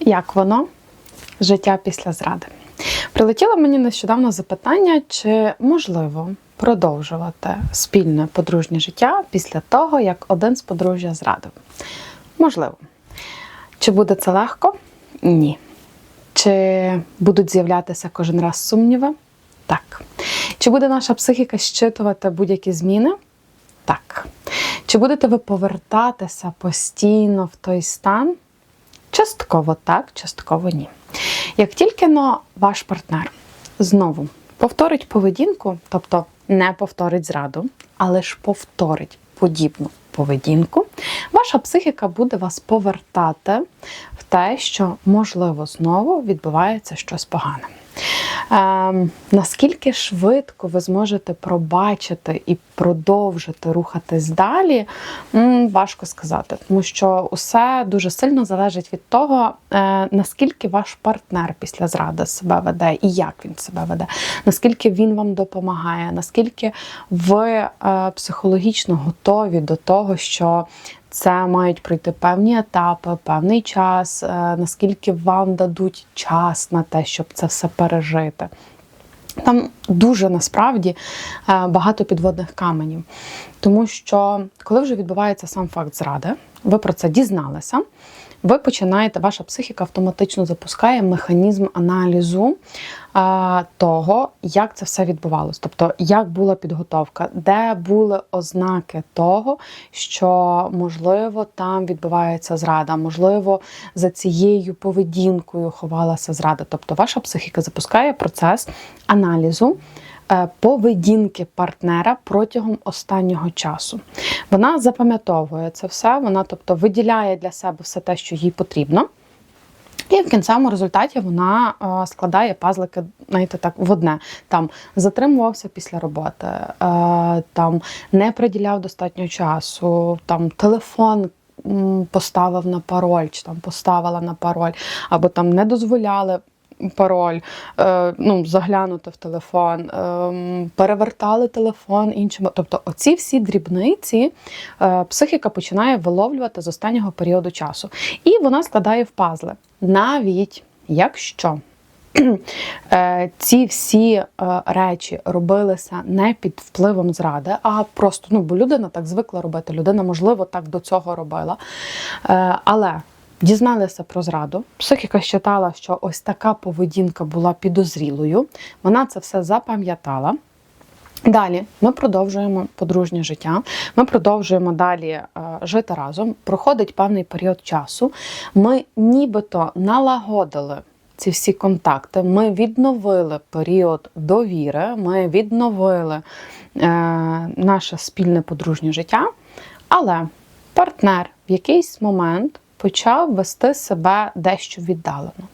Як воно? Життя після зради. Прилетіло мені нещодавно запитання, чи можливо продовжувати спільне подружнє життя після того, як один з подружжя зрадив. Можливо. Чи буде це легко? Ні. Чи будуть з'являтися кожен раз сумніви? Так. Чи буде наша психіка щитувати будь-які зміни? Так. Чи будете ви повертатися постійно в той стан? Частково так, частково ні. Як тільки но ваш партнер знову повторить поведінку, тобто не повторить зраду, але ж повторить подібну поведінку, ваша психіка буде вас повертати в те, що можливо знову відбувається щось погане. Ем, наскільки швидко ви зможете пробачити і продовжити рухатись далі, важко сказати, тому що усе дуже сильно залежить від того, е, наскільки ваш партнер після зради себе веде і як він себе веде, наскільки він вам допомагає, наскільки ви е, психологічно готові до того, що це мають пройти певні етапи, певний час, е, наскільки вам дадуть час на те, щоб це все пережити. Там дуже насправді е, багато підводних каменів. Тому що, коли вже відбувається сам факт зради, ви про це дізналися, ви починаєте, ваша психіка автоматично запускає механізм аналізу а, того, як це все відбувалось. Тобто, як була підготовка, де були ознаки того, що можливо там відбувається зрада, можливо, за цією поведінкою ховалася зрада. Тобто, ваша психіка запускає процес аналізу. Е, Поведінки партнера протягом останнього часу. Вона запам'ятовує це все, вона, тобто, виділяє для себе все те, що їй потрібно. І в кінцевому результаті вона е, складає пазлики, знаєте, так, в одне. Там затримувався після роботи, е, там не приділяв достатньо часу, там телефон. Поставив на пароль, чи там поставила на пароль, або там не дозволяли пароль, е, ну, заглянути в телефон, е, перевертали телефон іншим. Тобто, оці всі дрібниці е, психіка починає виловлювати з останнього періоду часу. І вона складає в пазли. Навіть якщо ці всі речі робилися не під впливом зради, а просто ну, бо людина так звикла робити, людина, можливо, так до цього робила. Але дізналися про зраду. Психіка считала, що ось така поведінка була підозрілою. Вона це все запам'ятала. Далі ми продовжуємо подружнє життя. Ми продовжуємо далі е, жити разом. Проходить певний період часу. Ми нібито налагодили ці всі контакти. Ми відновили період довіри, ми відновили е, наше спільне подружнє життя. Але партнер в якийсь момент почав вести себе дещо віддалено.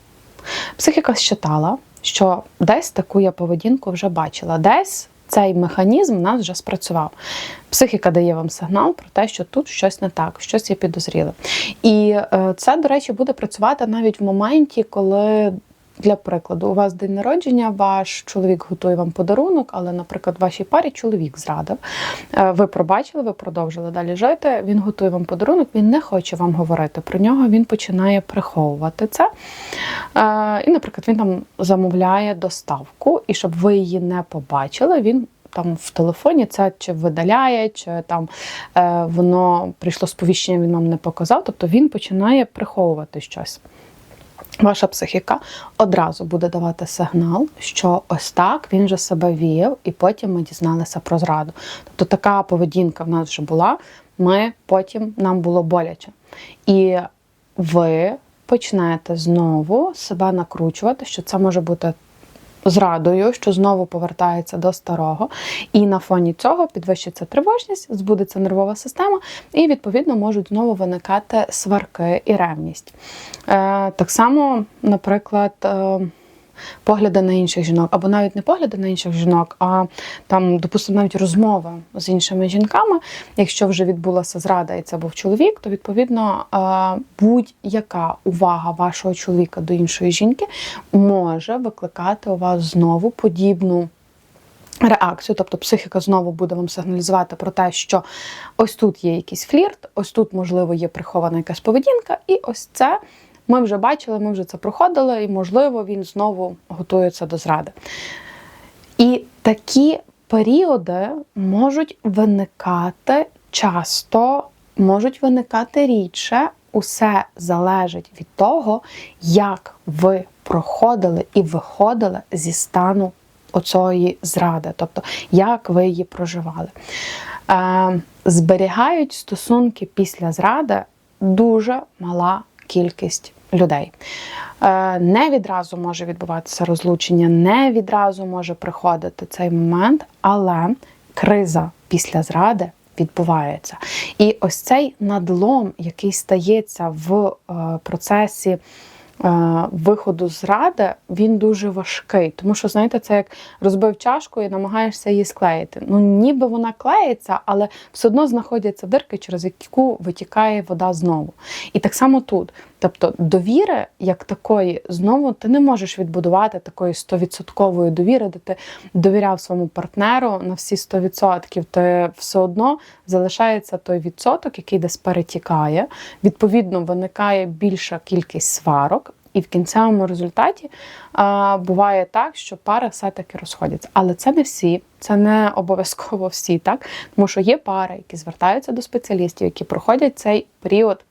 Психіка считала, що десь таку я поведінку вже бачила, десь цей механізм в нас вже спрацював. Психіка дає вам сигнал про те, що тут щось не так, щось є підозріле. І е, це, до речі, буде працювати навіть в моменті, коли. Для прикладу, у вас день народження, ваш чоловік готує вам подарунок, але, наприклад, вашій парі чоловік зрадив. Е, Ви пробачили, ви продовжили далі жити. Він готує вам подарунок, він не хоче вам говорити про нього, він починає приховувати це. Е, І, наприклад, він там замовляє доставку, і щоб ви її не побачили, він. Там в телефоні це чи видаляє, чи там е, воно прийшло сповіщення, він вам не показав. Тобто він починає приховувати щось. Ваша психіка одразу буде давати сигнал, що ось так він же себе віяв, і потім ми дізналися про зраду. Тобто така поведінка в нас вже була, ми потім нам було боляче. І ви почнете знову себе накручувати, що це може бути зрадою, що знову повертається до старого, і на фоні цього підвищиться тривожність, збудеться нервова система, і відповідно можуть знову виникати сварки і ревність. Е, так само, наприклад. Погляди на інших жінок, або навіть не погляди на інших жінок, а там, допустимо, навіть розмова з іншими жінками. Якщо вже відбулася зрада і це був чоловік, то відповідно е, будь-яка увага вашого чоловіка до іншої жінки може викликати у вас знову подібну. Реакцію, тобто психіка знову буде вам сигналізувати про те, що ось тут є якийсь флірт, ось тут, можливо, є прихована якась поведінка, і ось це ми вже бачили, ми вже це проходили, і, можливо, він знову готується до зради. І такі періоди можуть виникати часто, можуть виникати рідше. Усе залежить від того, як ви проходили і виходили зі стану оцієї зради, тобто як ви її проживали. Е, зберігають стосунки після зради дуже мала кількість людей. Е, Не відразу може відбуватися розлучення, не відразу може приходити цей момент, але криза після зради відбувається. І ось цей надлом, який стається в е, процесі виходу з ради, він дуже важкий. Тому що, знаєте, це як розбив чашку і намагаєшся її склеїти. Ну, ніби вона клеїться, але все одно знаходяться дирки, через яку витікає вода знову. І так само тут. Тобто довіри, як такої, знову ти не можеш відбудувати такої стовідсоткової довіри, де ти довіряв своєму партнеру на всі 100%. Ти все одно залишається той відсоток, який десь перетікає. Відповідно, виникає більша кількість сварок. І в кінцевому результаті а, буває так, що пари все-таки розходяться. Але це не всі, це не обов'язково всі, так? Тому що є пари, які звертаються до спеціалістів, які проходять цей період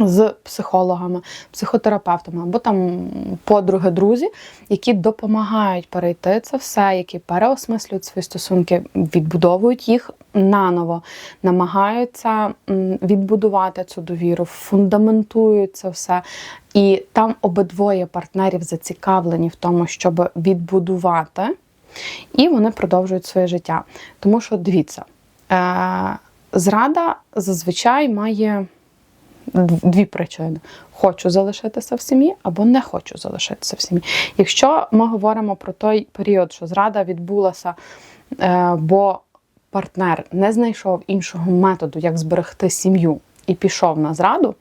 з психологами, психотерапевтами або там подруги, друзі, які допомагають перейти це все, які переосмислюють свої стосунки, відбудовують їх наново, намагаються відбудувати цю довіру, фундаментують це все. І там обидвоє партнерів зацікавлені в тому, щоб відбудувати, і вони продовжують своє життя. Тому що дивіться, е- зрада зазвичай має дві причини: хочу залишитися в сім'ї або не хочу залишитися в сім'ї. Якщо ми говоримо про той період, що зрада відбулася, е, бо партнер не знайшов іншого методу, як зберегти сім'ю, і пішов на зраду,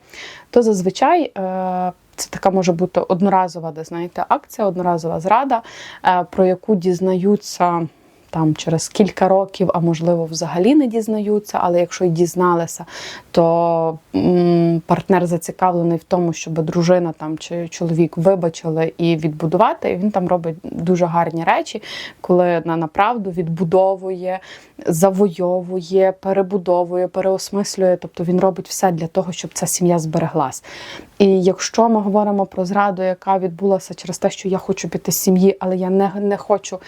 то зазвичай. е, Це така може бути одноразова, де знаєте, акція, одноразова зрада, е, про яку дізнаються там через кілька років, а можливо, взагалі не дізнаються. Але якщо й дізналися, то м, партнер зацікавлений в тому, щоб дружина там чи чоловік вибачили і відбудувати. І він там робить дуже гарні речі, коли на направду відбудовує, завойовує, перебудовує, переосмислює. Тобто він робить все для того, щоб ця сім'я збереглась. І якщо ми говоримо про зраду, яка відбулася через те, що я хочу піти з сім'ї, але я не, не хочу,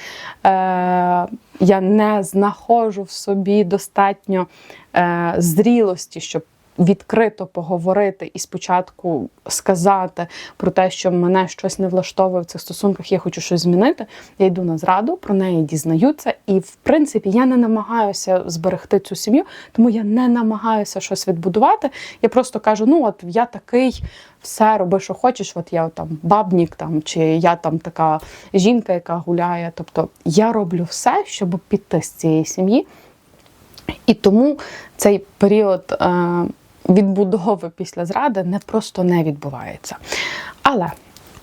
е, я не знаходжу в собі достатньо е, зрілості, щоб відкрито поговорити і спочатку сказати про те, що мене щось не влаштовує в цих стосунках, я хочу щось змінити. Я йду на зраду, про неї дізнаються, і в принципі я не намагаюся зберегти цю сім'ю, тому я не намагаюся щось відбудувати. Я просто кажу: ну от я такий, все роби, що хочеш. От я там бабнік, там чи я там така жінка, яка гуляє. Тобто я роблю все, щоб піти з цієї сім'ї. І тому цей період е, відбудови після зради не просто не відбувається. Але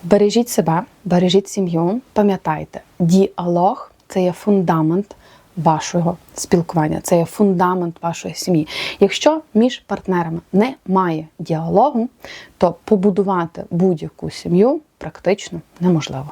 бережіть себе, бережіть сім'ю, пам'ятайте, діалог це є фундамент вашого спілкування, це є фундамент вашої сім'ї. Якщо між партнерами немає діалогу, то побудувати будь-яку сім'ю практично неможливо.